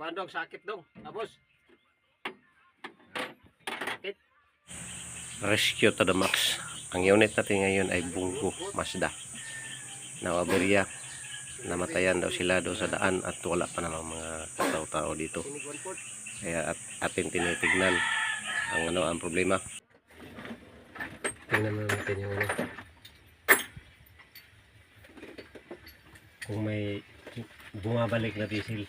Kuan dong, sakit dong. Tapos. Sakit. Rescue to the max. Ang unit natin ngayon ay Bungo Mazda. Nawaberya. Namatayan daw sila doon sa daan at wala pa namang mga tao-tao dito. Kaya at atin tinitignan ang ano ang problema. Tingnan na natin yung ano. Kung may bumabalik na diesel.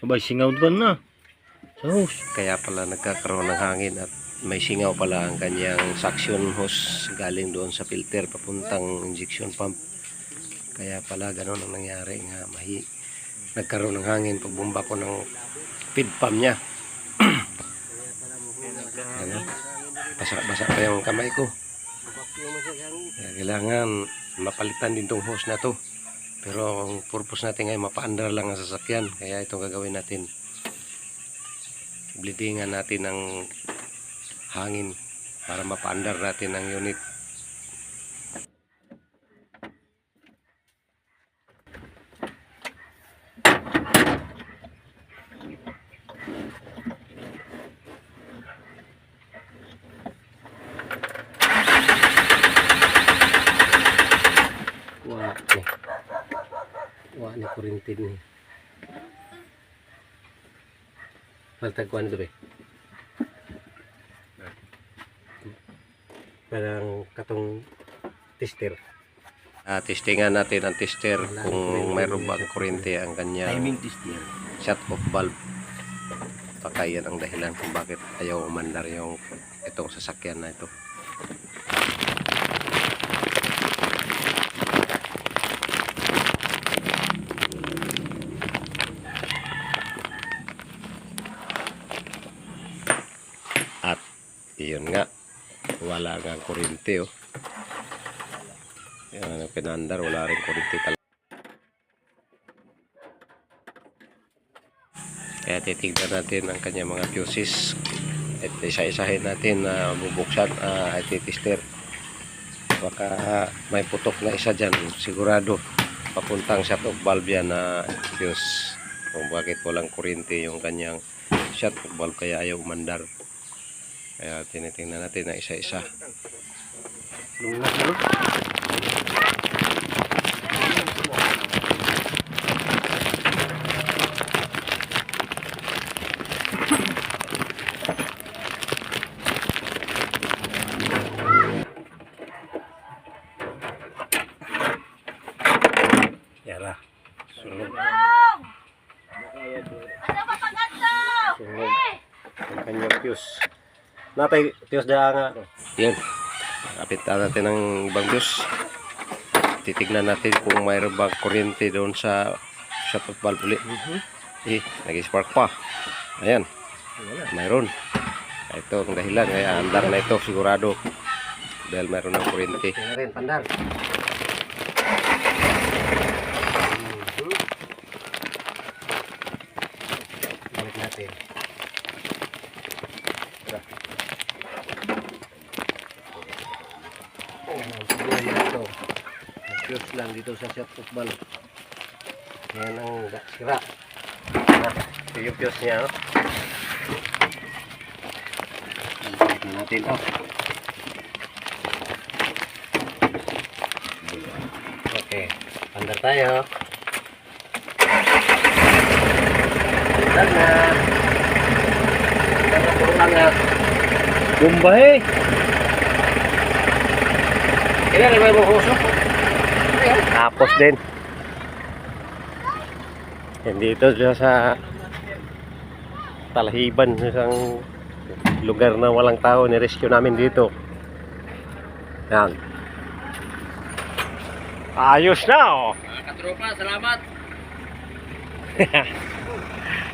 Abay, singaw ba na? Sus, kaya pala nagkakaroon ng hangin at may singaw pala ang kanyang suction hose galing doon sa filter papuntang injection pump. Kaya pala ganun ang nangyari nga mahi nagkaroon ng hangin pagbumba ko ng feed pump niya. Basa-basa pa yung kamay ko. Kaya kailangan mapalitan din tong hose na to. Pero ang purpose natin ngayon mapaandar lang ang sasakyan. Kaya itong gagawin natin bleedingan natin ng hangin para mapaandar natin ang unit. Wa ni. Wa ni kurintin ni. Paltagkuan ito ba? Parang katong tester. Ah, testingan natin ang tester kung mayroon bang kuryente ang kanyang tester. shut off valve. Baka yan ang dahilan kung bakit ayaw umandar yung itong sasakyan na ito. Iyon nga, wala nga kuryente oh. Yan ang pinandar, wala rin kuryente talaga. Kaya titignan natin ang kanyang mga fuses. At isa-isahin natin na bubuksan uh, at titester. Baka ah, may putok na isa dyan. Sigurado papuntang shut off valve yan na fuse. Kung bakit walang kuryente yung kanyang shut off valve kaya ayaw umandar. Kaya tinitingnan natin na isa-isa. Lungas na no? Yara. Sunog. Dong! Ano? Sunog. Ang kanyang fuse. Natay, fuse dyan nga. Yan. Kapit na natin ng ibang fuse. Titignan natin kung mayroon bang kuryente doon sa shut off valve ulit. Eh, nag-spark pa. Ayan. Mayroon. Ito ang dahilan. Kaya andar na ito sigurado. Dahil mayroon ng kuryente. Rin, pandar. Balik natin. Yan ang problema nito. Fuse lang dito sa off valve. Yan ang sira. Ito yung fuse niya. Oh. Tingnan natin to. Okay, pandar tayo. Pandar na. Pandar na puro langat. Bumbahe! Kailan naman mo? Tapos din. Hindi ito siya sa talahiban isang lugar na walang tao ni-rescue namin dito. Yan. Ayos na oh. Katropa, salamat.